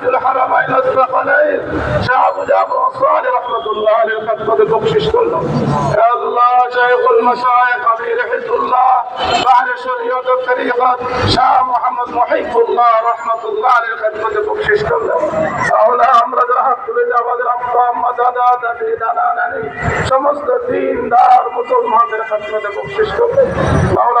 الحرمين الثقلين شعب جابر أصفال رحمة الله لقد قد بخشش كله يا الله شيخ المشايخ أمير حزب الله بعد شريعة الطريقة شاه محمد محيط الله رحمة الله لقد قد بخشش كله أولى أمر الرحب بالجبل الأقدام مدادا دبينا نانني شمس الدين دار مسلمان لقد قد بخشش كله أولى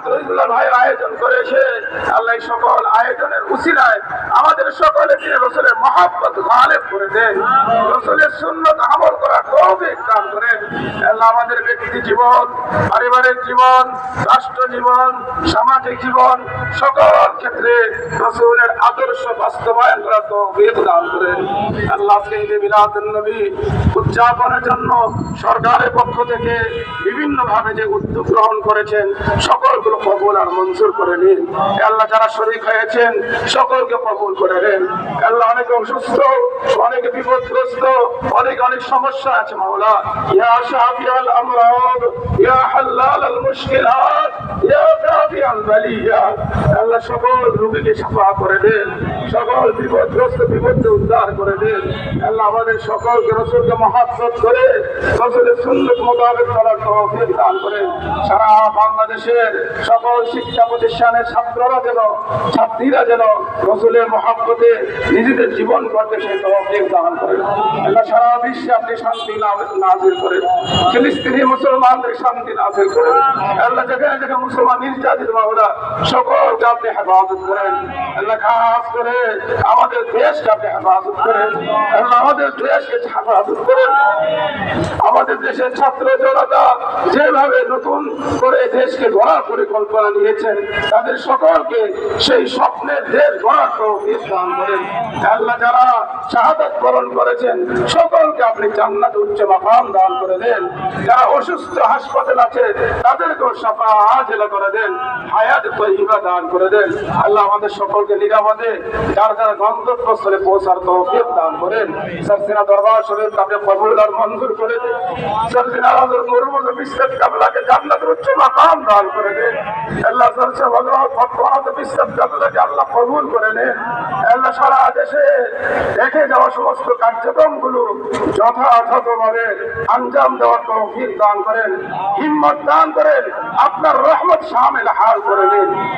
ছাত্র ভাই আয়োজন করেছে আল্লাহ সকল আয়োজনের উচিলায় আমাদের সকলে রসুলের মহাব্বত করে দেন। রসুলের সুন্নত আমল করার আমাদের ব্যক্তি জীবন, পারিবারিক জীবন, রাষ্ট্র জীবন, সামাজিক জীবন, সকল ক্ষেত্রে রসুলের আদর্শ বাস্তবায়ন করার তৌফিক দান করেন। আল্লাহ নবী উদযাপনের জন্য সরকারের পক্ষ থেকে বিভিন্ন ভাবে যে উদ্যোগ গ্রহণ করেছেন, সকলগুলো কবুল আর মঞ্জুর করে নিন। আল্লাহ যারা শরীর হয়েছেন, সকলকে কবুল করে নেন। আল্লাহ অনেক অসুস্থ, অনেক বিপদগ্রস্ত, অনেক অনেক সমস্যা আছে। মাওলা, ইয়া শাফিআল আমরাদ, ইয়া হাল্লাল আল মুশকিলাত, ইয়া কাফিআল বালিয়াত আল্লাহ সকল রোগীকে শাফা করে দেন, সকল বিপদগ্রস্ত বিপদকে উদ্ধার করে দেন। আল্লাহ আমাদের সকলকে রসুলকে মহাব্বত করে, রসুলের সুন্নত মোতাবেক চলার তৌফিক দান করেন। সারা বাংলাদেশের সকল শিক্ষা প্রতিষ্ঠানের ছাত্ররা যেন, ছাত্রীরা যেন রসুলের মহাব্বতে নিজেদের জীবন করতে সেই তৌফিক দান করেন। সারা বিশ্বে আপনি শান্তি না- নাজিল করেন ফিলিস্তিনি মুসলমানদের শান্তি নাজিল করেন আল্লাহ যেখানে যেখানে মুসলমান নির্যাতিত সকলকে আপনি হেফাজত করেন। আল্লাহ খাস করে আমাদের দেশকে আপনি হেফাজত করেন। আল্লাহ আমাদের দেশকে হেফাজত করেন। আমাদের দেশের ছাত্র জনতা যেভাবে নতুন করে দেশকে গড়ার পরিকল্পনা নিয়েছেন, তাদের সকলকে সেই স্বপ্নের দেশ গড়ার তৌফিক করেন। আল্লাহ যারা শাহাদাত বরণ করেছেন সকলকে আপনি জান্নাত উচ্চ মাকাম দান করে দেন। যারা অসুস্থ হাসপাতাল আছে, তাদেরকেও সাফা জেলা করে দেন। হায়াত তৈবা দান করে দেন। আল্লাহ আমাদের সকলকে নিরাপদে, যারা যারা গন্তব্যস্থলে পৌঁছার তৌফিক দান করেন। সরসিনা দরবার শরীফ আপনি কবুল আর মঞ্জুর করে দেন। কাবলাকে জান্নাতের উচ্চ মাকাম দান করে দেন। আল্লাহ কাবলাকে আল্লাহ কবুল করে নেন। আল্লাহ, সারা দেশে দেখে যাওয়া সমস্ত কার্যক্রমগুলো যথাযথভাবে আঞ্জাম দেওয়ার তৌফিক দান করেন। হিম্মত দান করেন। আপনার রহমত শামিল হাল করে নিন।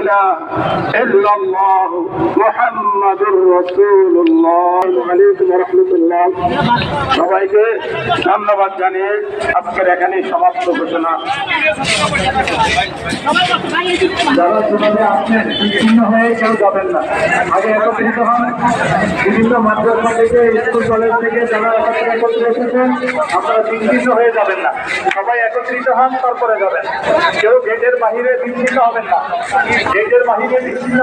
إله إلا الله محمد رسول الله عليكم ورحمة الله সবাইকে ধন্যবাদ জানিয়ে আজকের এখানে সমাপ্ত ঘোষণা যারা যেভাবে আসছেন বিচ্ছিন্ন হয়ে কেউ যাবেন না আগে একত্রিত হন বিভিন্ন মাদ্রাসা থেকে স্কুল কলেজ থেকে যারা একত্রে একত্রে এসেছেন আপনারা বিচ্ছিন্ন হয়ে যাবেন না সবাই একত্রিত হন তারপরে যাবেন কেউ গেটের বাহিরে বিচ্ছিন্ন হবেন না গেটের বাহিরে বিচ্ছিন্ন